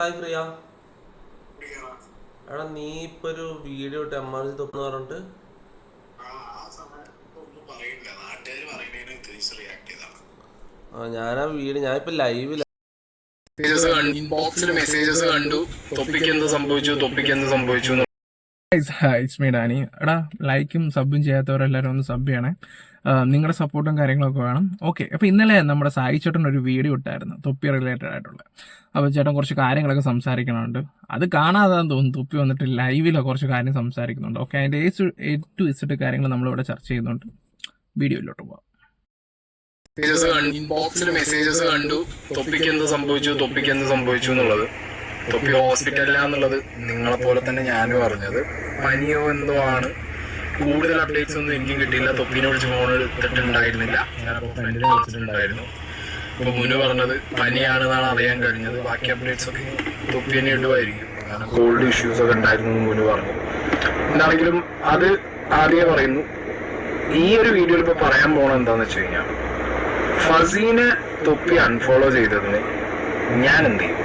Hi പ്രിയ. എടാ നീ ഇപ്പൊ ഒരു വീഡിയോ ഇട്ട് എം ആർ സി തൊക്കെന്ന് പറഞ്ഞിട്ട്. ആ ഞാനാ വീഡിയോ ഞാനിപ്പോ ലൈവില മെസ്സേജസ് കണ്ടു ഇൻബോക്സിൽ മെസ്സേജസ് കണ്ടു. തൊപ്പിക്ക് എന്ത് സംഭവിച്ചു തൊപ്പിക്ക് എന്ത് സംഭവിച്ചു ഇറ്റ്സ് മീ ഡാനി എടാ ലൈക്കും സബും ചെയ്യാത്തവരെല്ലാവരും ഒന്ന് സബ് ചെയ്യണേ. നിങ്ങളുടെ സപ്പോർട്ടും കാര്യങ്ങളൊക്കെ വേണം. ഓക്കെ അപ്പോൾ ഇന്നലെ നമ്മുടെ സായി ചേട്ടൻ ഒരു വീഡിയോ ഇട്ടായിരുന്നു തൊപ്പി റിലേറ്റഡ് ആയിട്ടുള്ള. അപ്പോൾ ചേട്ടൻ കുറച്ച് കാര്യങ്ങളൊക്കെ സംസാരിക്കണമുണ്ട് അത് കാണാതാന്ന് തോന്നുന്നു തൊപ്പി വന്നിട്ട് ലൈവിലോ കുറച്ച് കാര്യം സംസാരിക്കുന്നുണ്ട്. ഓക്കെ അതിന്റെ എ ടു ഇസിട്ട് കാര്യങ്ങൾ നമ്മളിവിടെ ചർച്ച ചെയ്യുന്നുണ്ട്. വീഡിയോയിലോട്ട് പോവാം. മെസ്സേജസ് ഇൻബോക്സിൽ മെസ്സേജസ് കണ്ടു. തൊപ്പിക്ക് എന്ത് സംഭവിച്ചു തൊപ്പിക്ക് എന്ത് സംഭവിച്ചു എന്നുള്ളത്. തൊപ്പി ഹോസ്പിറ്റലിലാന്നുള്ളത് നിങ്ങളെ പോലെ തന്നെ ഞാനും അറിഞ്ഞത്. പനിയോ എന്തോ ആണ്. കൂടുതൽ അപ്ഡേറ്റ്സ് ഒന്നും എനിക്കും കിട്ടിയില്ല. തൊപ്പിനെ വിളിച്ച് ഫോൺ എടുത്തിട്ടുണ്ടായിരുന്നില്ല. ഞാനപ്പോൾ ഫ്രണ്ടിനെ വിളിച്ചിട്ടുണ്ടായിരുന്നു. അപ്പൊ മുന്നു പറഞ്ഞത് പനിയാണെന്നാണ് അറിയാൻ കഴിഞ്ഞത്. ബാക്കി അപ്ഡേറ്റ്സ് ഒക്കെ തൊപ്പി തന്നെ ഇടുമായിരിക്കും കാരണം കോൾഡ് ഇഷ്യൂസ് ഒക്കെ ഉണ്ടായിരുന്നു മുന്നു പറഞ്ഞു. എന്താണെങ്കിലും അത് ആദ്യമേ പറയുന്നു. ഈ ഒരു വീഡിയോയിൽ ഇപ്പൊ പറയാൻ പോണ എന്താന്ന് വെച്ച് കഴിഞ്ഞാൽ ഫസീനെ തൊപ്പി അൺഫോളോ ചെയ്തതിന് ഞാൻ എന്ത് ചെയ്യും?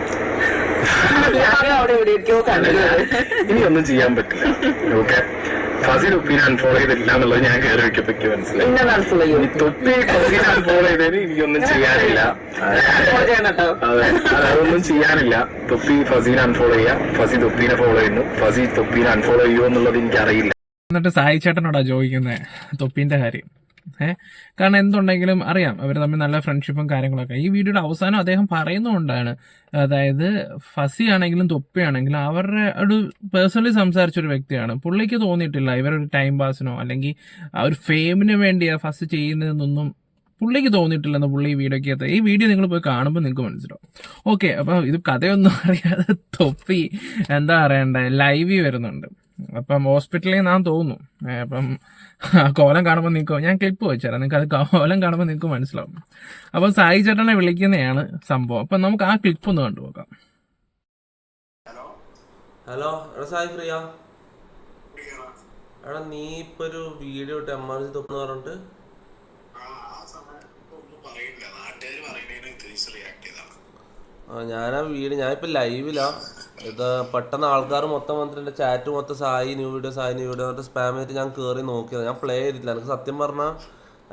ഇനി ഒന്നും ചെയ്യാൻ പറ്റില്ല. ഓക്കെ ഫസിൽ ഒപ്പീനെ അൺഫോളോ ചെയ്തില്ല എന്നുള്ളത് ഞാൻ കയറി വെക്കപ്പൊക്കെ മനസ്സിലായി തൊപ്പി ഫസിൽ അൺഫോളോ ചെയ്തതിന് എനിക്കൊന്നും ചെയ്യാനില്ല. അതെ. അതൊന്നും ചെയ്യാനില്ല. തൊപ്പി ഫസീനെ അൺഫോളോ ചെയ്യാം. ഫസി തൊപ്പീനെ ഫോളോ ചെയ്യുന്നു. ഫസി തൊപ്പീനെ അൺഫോളോ ചെയ്യുമോ എന്നുള്ളത് എനിക്കറിയില്ല. എന്നിട്ട് സായി ചേട്ടനോടാ ചോദിക്കുന്നത് തൊപ്പീന്റെ കാര്യം. കാരണം എന്തുണ്ടെങ്കിലും അറിയാം. അവർ തമ്മിൽ നല്ല ഫ്രണ്ട്ഷിപ്പും കാര്യങ്ങളൊക്കെ. ഈ വീഡിയോയുടെ അവസാനം അദ്ദേഹം പറയുന്നതുകൊണ്ടാണ്. അതായത് ഫസി ആണെങ്കിലും തൊപ്പിയാണെങ്കിലും അവരുടെ ഒരു പേഴ്സണലി സംസാരിച്ചൊരു വ്യക്തിയാണ്. പുള്ളിക്ക് തോന്നിയിട്ടില്ല. ഇവരൊരു ടൈം പാസിനോ അല്ലെങ്കിൽ ഒരു ഫെയിമിന് വേണ്ടി ഫസ്റ്റ് ചെയ്യുന്നതെന്നൊന്നും പുള്ളിക്ക് തോന്നിയിട്ടില്ലെന്ന് പുള്ളി ഈ വീഡിയോക്കകത്ത് ഈ വീഡിയോ നിങ്ങൾ പോയി കാണുമ്പോൾ നിങ്ങൾക്ക് മനസ്സിലാവും. ഓക്കെ അപ്പോൾ ഇത് കഥയൊന്നും അറിയാതെ തൊപ്പി എന്താ പറയണ്ടേ? ലൈവ് വരുന്നുണ്ട്. അപ്പം ഹോസ്പിറ്റലിൽ നിന്നാന്ന് തോന്നുന്നു. അപ്പം കോലം കാണുമ്പോൾ നിൽക്കും ഞാൻ ക്ലിപ്പ് വെച്ചുതരാം. നിങ്ങൾക്ക് അത് കോലം കാണുമ്പോൾ നിങ്ങൾക്ക് മനസ്സിലാവും. അപ്പം സായി ചേട്ടനെ വിളിക്കുന്നതാണ് സംഭവം. അപ്പം നമുക്ക് ആ ക്ലിപ്പ് ഒന്ന് കണ്ടു നോക്കാം. ഹലോ എടാ സായി പ്രിയ എടാ നീ ഇപ്പൊ ഒരു വീഡിയോ ഇട്ട് എം ആർ സി തൊക്കെന്ന് പറഞ്ഞിട്ട്? ആ ഞാനാ വീഡിയോ ഞാനിപ്പോ ലൈവിലാ ഇത് പെട്ടെന്ന് ആൾക്കാർ മൊത്തം വന്നിട്ട് എന്റെ ചാറ്റ് മൊത്തം Sai new video Sai new video എന്നിട്ട് സ്പാം ചെയ്തിട്ട് ഞാൻ കയറി നോക്കിയത്. ഞാൻ പ്ലേ ചെയ്തിട്ടില്ല. എനിക്ക് സത്യം പറഞ്ഞാൽ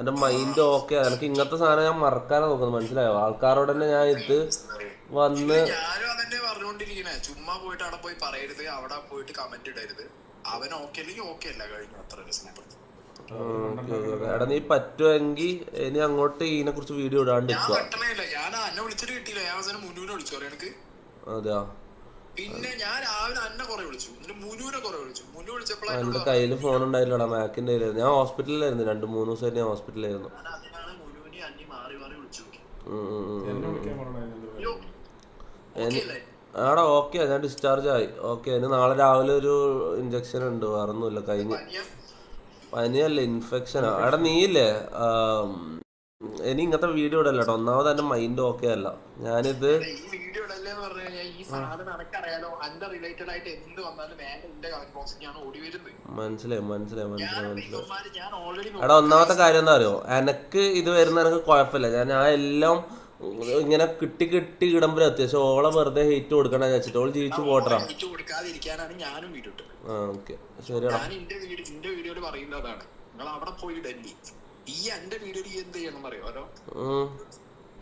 എന്റെ മൈൻഡ് ഓക്കെ എനിക്ക് ഇങ്ങനത്തെ സാധനം ഞാൻ മറക്കാനാണ് നോക്കുന്നത്. മനസ്സിലായോ? ആൾക്കാരോട് തന്നെ ഞാൻ ഇത് വന്ന് ചുമ്മാ പോയിട്ട് അവിടെ പോയി പറയരുത്. അവിടെ പോയിട്ട് കമന്റ് ഇടരുത്. അവൻ ഓക്കെ അല്ലെങ്കിൽ ഓക്കെ അല്ല. കഴിഞ്ഞു. അത്ര സിമ്പിൾ എടാ നീ പറ്റുമെങ്കിൽ ഇനി അങ്ങോട്ട് ഇതിനെ കുറിച്ച് വീഡിയോ ഇടാണ്ട് ഞാൻ വിളിച്ചിട്ട് കിട്ടിയില്ല. ഞാൻ മുനുവിനെ വിളിച്ചു. എനിക്ക്. അതെയാ? പിന്നെ ഞാൻ രാവിലെ അന്നെ കുറെ വിളിച്ചു. എന്നിട്ട് മുനുവിനെ കുറെ വിളിച്ചു. മുനു വിളിച്ചപ്പോഴാണ് എന്റെ കയ്യിൽ ഫോൺ ഉണ്ടായില്ലടാ മാക്കിന്റെ കയ്യിലായിരുന്നു. ഞാൻ ഹോസ്പിറ്റലിലായിരുന്നു രണ്ട് മൂന്ന് ദിവസമായിട്ട് ഞാൻ ഹോസ്പിറ്റലിലായിരുന്നു അതിനാണ് മുനുവിനെ അന്നി മാറി മാറി വിളിച്ചു. ആടാ ഓക്കെ ഞാൻ ഡിസ്ചാർജ് ആയി. ഓക്കെ ഇനി നാളെ രാവിലെ ഒരു ഇഞ്ചക്ഷൻ ഉണ്ട്. വേറൊന്നുമില്ല. കഴിഞ്ഞ് പനിയല്ല ഇൻഫെക്ഷൻ എടാ നീയില്ലേ? ഇനി ഇങ്ങനത്തെ വീഡിയോ ഇടല്ലോ കേട്ടോ ഒന്നാമത് എന്റെ മൈൻഡ് ഓക്കെ അല്ല. ഞാനിത് പറഞ്ഞു കഴിഞ്ഞാൽ ഈ സാധനം അനക്കറിയാലോ അന്റെ റിലേറ്റഡ് ആയിട്ട് എന്ത് വന്നാലും വേണ്ട എന്റെ കമന്റ് ബോക്സിൽ ഞാൻ ഓടി വരുന്നത്. മനസ്സിലായി മനസ്സിലായി ഞാൻ മനസ്സിലായി ഞാൻ എടാ ഒന്നാമത്തെ കാര്യം എന്താ അറിയോ? എനക്ക് ഇത് വരുന്ന എനിക്ക് കുഴപ്പമില്ല. ഞാൻ ആ എല്ലാം ഇങ്ങനെ കിട്ടി കിട്ടി ഇടുമ്പോൾ അത്യാവശ്യം ഓളെ വെറുതെ ഹെയ്റ്റ് കൊടുക്കണ വെച്ചിട്ട് ഓൾ ജീവിച്ചു പോട്ടറാ. ഓക്കെ. ശരിയാടാ. ഞാൻ എന്റെ വീഡിയോയിൽ പറയുന്നതാണ് നിങ്ങൾ അവിടെ പോയി ഡൽഹി. ഈ എന്റെ വീഡിയോയിൽ എന്ത് ചെയ്യണം അറിയോ?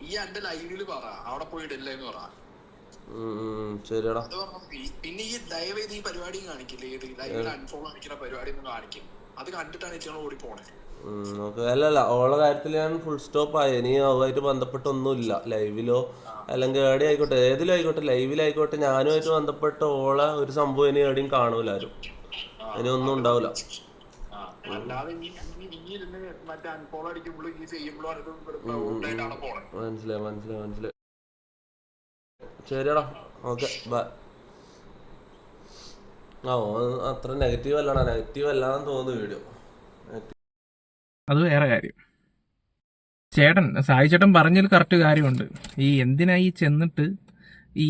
ഈ എന്റെ ലൈവിൽ പറ. അവിടെ പോയി ഡൽഹി എന്ന് പറ. ശരിയാടാ. പിന്നെ ഈ ലൈവ് ഈ പരിപാടിയും കാണിക്കില്ല? ഏത്? ലൈവിൽ അൺഫോളോ കാണിക്കുന്ന പരിപാടി ഒന്നും കാണിക്കും. അത് കണ്ടിട്ടാണ് ഓടി അല്ലല്ല അല്ല അല്ല ഓളെ കാര്യത്തിൽ ഞാൻ ഫുൾ സ്റ്റോപ്പ് ആയി. ഇനി അതുമായിട്ട് ബന്ധപ്പെട്ടൊന്നുമില്ല. ലൈവിലോ അല്ലെങ്കിൽ എവിടെ ആയിക്കോട്ടെ ഏതിലും ആയിക്കോട്ടെ ലൈവിലായിക്കോട്ടെ ഞാനുമായിട്ട് ബന്ധപ്പെട്ട ഓളെ ഒരു സംഭവം ഇനി എവിടെയും കാണൂല ആരും. ഇനി ഒന്നും ഉണ്ടാവില്ല മനസ്സിലായി മനസ്സിലായി ഈ ശരിയടാ. ഓക്കെ ബൈ ആ അത്ര നെഗറ്റീവ് അല്ലടാ. നെഗറ്റീവ് അല്ലാന്ന് തോന്നുന്നു വീഡിയോ അത് വേറെ കാര്യം. ചേട്ടൻ സായി ചേട്ടൻ പറഞ്ഞതിൽ കറക്റ്റ് കാര്യമുണ്ട്. ഈ എന്തിനാ ഈ ചെന്നിട്ട് ഈ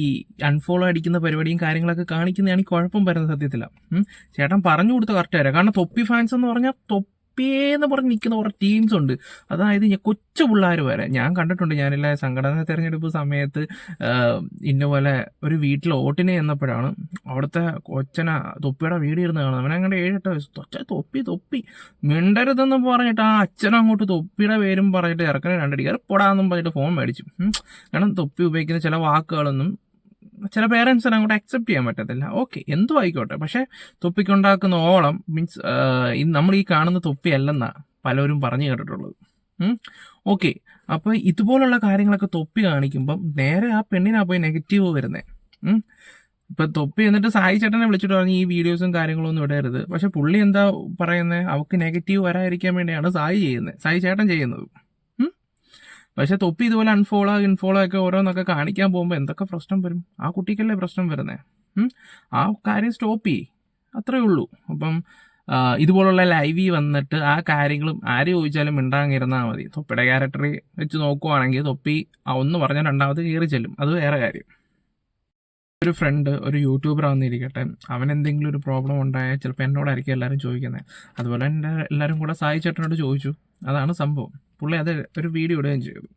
അൺഫോളോ അടിക്കുന്ന പരിപാടിയും കാര്യങ്ങളൊക്കെ കാണിക്കുന്നതാണ് ഈ കുഴപ്പം വരുന്ന സത്യത്തില. ചേട്ടൻ പറഞ്ഞു കൊടുത്ത കറക്റ്റ് കാര്യം കാരണം തൊപ്പി ഫാൻസ് എന്ന് പറഞ്ഞാൽ തൊപ്പി തൊപ്പിയേന്ന് പറഞ്ഞ് നിൽക്കുന്ന കുറേ ടീംസ് ഉണ്ട്. അതായത് ഞാൻ കൊച്ചു പിള്ളേർ വരെ. ഞാൻ കണ്ടിട്ടുണ്ട് ഞാനില്ല സംഘടനാ തെരഞ്ഞെടുപ്പ് സമയത്ത് ഇന്നപോലെ ഒരു വീട്ടിൽ ഓട്ടിനെ എന്നപ്പോഴാണ് അവിടുത്തെ കൊച്ചന തൊപ്പിയുടെ വീട് ഇരുന്ന് കാണുന്നത്. അവനങ്ങനെ ഏഴെട്ട് വയസ്സ്. "തൊച്ച തൊപ്പി തൊപ്പി. മിണ്ടരുതെന്ന് പറഞ്ഞിട്ട് ആ അച്ഛൻ അങ്ങോട്ട് തൊപ്പിയുടെ പേരും പറഞ്ഞിട്ട് ഇറക്കണേ രണ്ടടിക്കാറ് പൊടാന്നും പറഞ്ഞിട്ട് ഫോൺ മേടിച്ചു. കാരണം തൊപ്പി ഉപയോഗിക്കുന്ന ചില വാക്കുകളൊന്നും ചില പേരൻസിന് അങ്ങോട്ട് അക്സെപ്റ്റ് ചെയ്യാൻ പറ്റത്തില്ല. ഓക്കെ എന്തോ ആയിക്കോട്ടെ. പക്ഷേ തൊപ്പിക്കുണ്ടാക്കുന്ന ഓളം മീൻസ് നമ്മൾ ഈ കാണുന്ന തൊപ്പി അല്ലെന്നാ പലരും പറഞ്ഞു കേട്ടിട്ടുള്ളത്. ഓക്കെ അപ്പോൾ ഇതുപോലുള്ള കാര്യങ്ങളൊക്കെ തൊപ്പി കാണിക്കുമ്പം നേരെ ആ പെണ്ണിനാ പോയി നെഗറ്റീവ് വരുന്നത് ഇപ്പൊ തൊപ്പി എന്നിട്ട് സായി ചേട്ടനെ വിളിച്ചിട്ട് പറഞ്ഞു ഈ വീഡിയോസും കാര്യങ്ങളും ഒന്നും ഇടരുത്. പക്ഷെ പുള്ളി എന്താ പറയുന്നത് അവക്ക് നെഗറ്റീവ് വരാതിരിക്കാൻ വേണ്ടിയാണ് സായി ചെയ്യുന്നത് സായി ചേട്ടൻ ചെയ്യുന്നത്? പക്ഷെ തൊപ്പി ഇതുപോലെ അൺഫോളോ ഇൻഫോളോ ഒക്കെ ഓരോന്നൊക്കെ കാണിക്കാൻ പോകുമ്പോൾ എന്തൊക്കെ പ്രശ്നം വരും? ആ കുട്ടിക്കല്ലേ പ്രശ്നം വരുന്നത് ആ കാര്യം സ്റ്റോപ്പ് ചെയ്യ്. അത്രേ ഉള്ളൂ. അപ്പം ഇതുപോലുള്ള ലൈവിൽ വന്നിട്ട് ആ കാര്യങ്ങളും ആര് ചോദിച്ചാലും മിണ്ടാങ്ങിരുന്നാൽ മതി. തൊപ്പിയുടെ ക്യാരക്ടറി വെച്ച് നോക്കുവാണെങ്കിൽ തൊപ്പി ഒന്ന് പറഞ്ഞ രണ്ടാമത് കയറി ചെല്ലും. അത് വേറെ കാര്യം. ഒരു ഫ്രണ്ട് ഒരു യൂട്യൂബർ ആവുന്നിരിക്കട്ടെ അവൻ എന്തെങ്കിലും ഒരു പ്രോബ്ലം ഉണ്ടായാൽ ചിലപ്പോൾ എന്നോടായിരിക്കും എല്ലാവരും ചോദിക്കുന്നത് അതുപോലെ എന്റെ എല്ലാവരും കൂടെ സായി ചേട്ടനോട് ചോദിച്ചു. അതാണ് സംഭവം. പുള്ളി അത് ഒരു വീഡിയോ ഇടുകയും ചെയ്തു.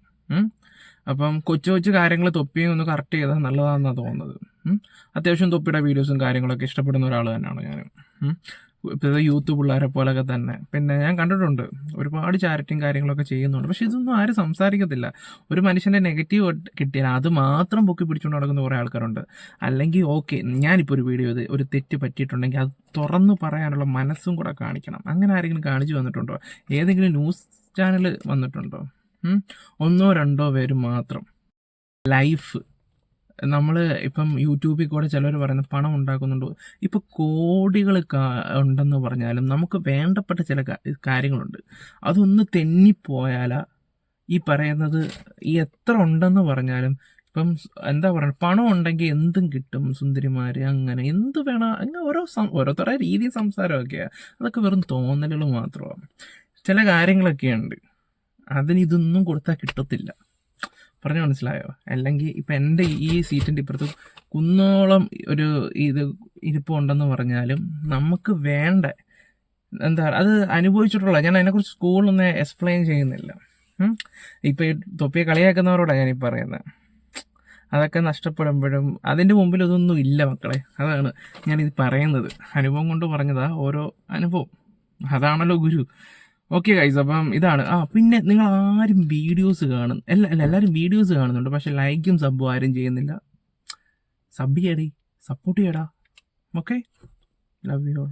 അപ്പം കൊച്ചു കൊച്ചു കാര്യങ്ങൾ തൊപ്പിയും ഒന്ന് കറക്റ്റ് ചെയ്താൽ നല്ലതാണെന്നാണ് തോന്നുന്നത്. അത്യാവശ്യം തൊപ്പിയുടെ വീഡിയോസും കാര്യങ്ങളൊക്കെ ഇഷ്ടപ്പെടുന്ന ഒരാൾ തന്നെയാണ് ഞാൻ ഇപ്പോഴത്തെ യൂത്ത് പിള്ളേരെ പോലൊക്കെ തന്നെ. പിന്നെ ഞാൻ കണ്ടിട്ടുണ്ട് ഒരുപാട് ചാരിറ്റിയും കാര്യങ്ങളൊക്കെ ചെയ്യുന്നുണ്ട്. പക്ഷെ ഇതൊന്നും ആരും സംസാരിക്കത്തില്ല. ഒരു മനുഷ്യന്റെ നെഗറ്റീവ് കിട്ടിയാൽ അത് മാത്രം പൊക്കി പിടിച്ചുകൊണ്ട് നടക്കുന്ന കുറേ ആൾക്കാരുണ്ട്. അല്ലെങ്കിൽ ഓക്കെ ഞാനിപ്പോൾ ഒരു വീഡിയോ ഒരു തെറ്റ് പറ്റിയിട്ടുണ്ടെങ്കിൽ അത് തുറന്ന് പറയാനുള്ള മനസ്സും കൂടെ കാണിക്കണം. അങ്ങനെ ആരെങ്കിലും കാണിച്ചു വന്നിട്ടുണ്ടോ ഏതെങ്കിലും ന്യൂസ് ചാനൽ വന്നിട്ടുണ്ടോ? ഒന്നോ രണ്ടോ പേര് മാത്രം. ലൈഫ്. നമ്മൾ ഇപ്പം യൂട്യൂബിൽ കൂടെ ചിലർ പറയുന്നത് പണം ഉണ്ടാക്കുന്നുണ്ട്. ഇപ്പം കോടികൾ ഉണ്ടെന്ന് പറഞ്ഞാലും നമുക്ക് വേണ്ടപ്പെട്ട ചില കാര്യങ്ങളുണ്ട്. അതൊന്ന് തെന്നിപ്പോയാലാ ഈ പറയുന്നത് ഈ എത്ര ഉണ്ടെന്ന് പറഞ്ഞാലും ഇപ്പം എന്താ പറയുക പണം ഉണ്ടെങ്കിൽ എന്തും കിട്ടും സുന്ദരിമാർ അങ്ങനെ എന്ത് വേണം അങ്ങനെ ഓരോ ഓരോരുത്തരുടെ രീതി സംസാരമൊക്കെയാണ് അതൊക്കെ വെറും തോന്നലുകൾ മാത്രമാണ്. ചില കാര്യങ്ങളൊക്കെയുണ്ട്. അതിന് ഇതൊന്നും കൊടുത്താൽ കിട്ടത്തില്ല. പറഞ്ഞു മനസ്സിലായോ? അല്ലെങ്കിൽ ഇപ്പം എന്റെ ഈ സീറ്റിന്റെ ഇപ്പുറത്ത് കുന്നോളം ഒരു ഇത് ഇരിപ്പുണ്ടെന്ന് പറഞ്ഞാലും നമുക്ക് വേണ്ട. എന്താ അത് അനുഭവിച്ചിട്ടുള്ള ഞാൻ അതിനെക്കുറിച്ച് സ്കൂളൊന്നും എക്സ്പ്ലെയിൻ ചെയ്യുന്നില്ല. ഇപ്പം ഈ തൊപ്പിയെ കളിയാക്കുന്നവരോടാണ് ഞാനീ പറയുന്നത് അതൊക്കെ നഷ്ടപ്പെടുമ്പോഴും അതിന്റെ മുമ്പിൽ ഇതൊന്നും ഇല്ല മക്കളെ. അതാണ് ഞാനിത് പറയുന്നത്. അനുഭവം കൊണ്ട് പറഞ്ഞതാ ഓരോ അനുഭവം. അതാണല്ലോ ഗുരു. ഓക്കെ ഗൈസ് അപ്പം ഇതാണ്. ആ പിന്നെ നിങ്ങൾ ആരും വീഡിയോസ് കാണും എല്ലാ അല്ല എല്ലാവരും വീഡിയോസ് കാണുന്നുണ്ട് പക്ഷെ ലൈക്കും സബ്ബും ആരും ചെയ്യുന്നില്ല. സബ് ചെയ്യടി. സപ്പോർട്ട് ചെയ്യടാ. Okay love you all